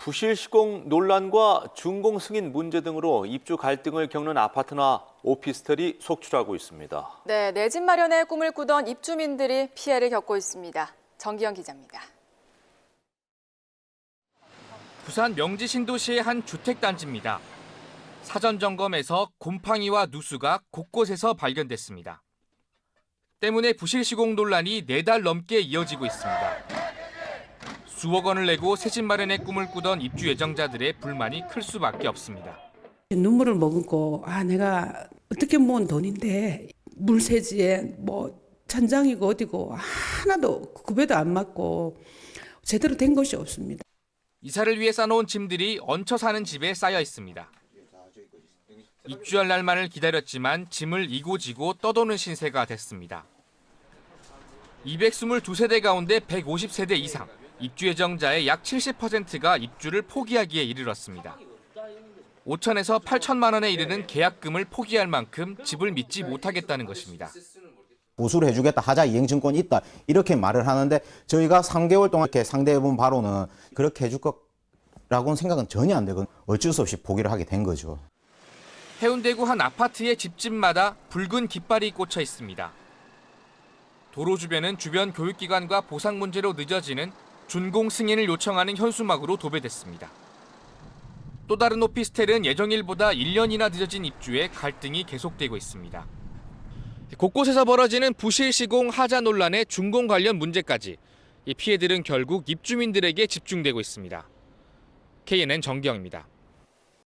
부실 시공 논란과 준공 승인 문제 등으로 입주 갈등을 겪는 아파트나 오피스텔이 속출하고 있습니다. 네, 내 집 마련의 꿈을 꾸던 입주민들이 피해를 겪고 있습니다. 정기영 기자입니다. 부산 명지 신도시의 한 주택 단지입니다. 사전 점검에서 곰팡이와 누수가 곳곳에서 발견됐습니다. 때문에 부실 시공 논란이 네달 넘게 이어지고 있습니다. 수억 원을 내고 새 집 마련의 꿈을 꾸던 입주 예정자들의 불만이 클 수밖에 없습니다. 눈물을 머금고 아 내가 어떻게 모은 돈인데 물세지에 뭐 천장이고 어디고 하나도 구배도 안 맞고 제대로 된 것이 없습니다. 이사를 위해 싸놓은 짐들이 얹혀 사는 집에 쌓여 있습니다. 입주할 날만을 기다렸지만 짐을 이고지고 떠도는 신세가 됐습니다. 222세대 가운데 150세대 이상, 입주 예정자의 약 70%가 입주를 포기하기에 이르렀습니다. 5천에서 8천만 원에 이르는 계약금을 포기할 만큼 집을 믿지 못하겠다는 것입니다. 보수를 해주겠다 하자 이행증권이 있다 이렇게 말을 하는데 저희가 3개월 동안 이렇게 상대해본 바로는 그렇게 해줄 거라고는 생각은 전혀 안 되고 어쩔 수 없이 포기를 하게 된 거죠. 해운대구 한 아파트의 집집마다 붉은 깃발이 꽂혀 있습니다. 도로 주변은 주변 교육기관과 보상 문제로 늦어지는 준공 승인을 요청하는 현수막으로 도배됐습니다. 또 다른 오피스텔은 예정일보다 1년이나 늦어진 입주에 갈등이 계속되고 있습니다. 곳곳에서 벌어지는 부실 시공 하자 논란의 준공 관련 문제까지 이 피해들은 결국 입주민들에게 집중되고 있습니다. KNN 정경입니다.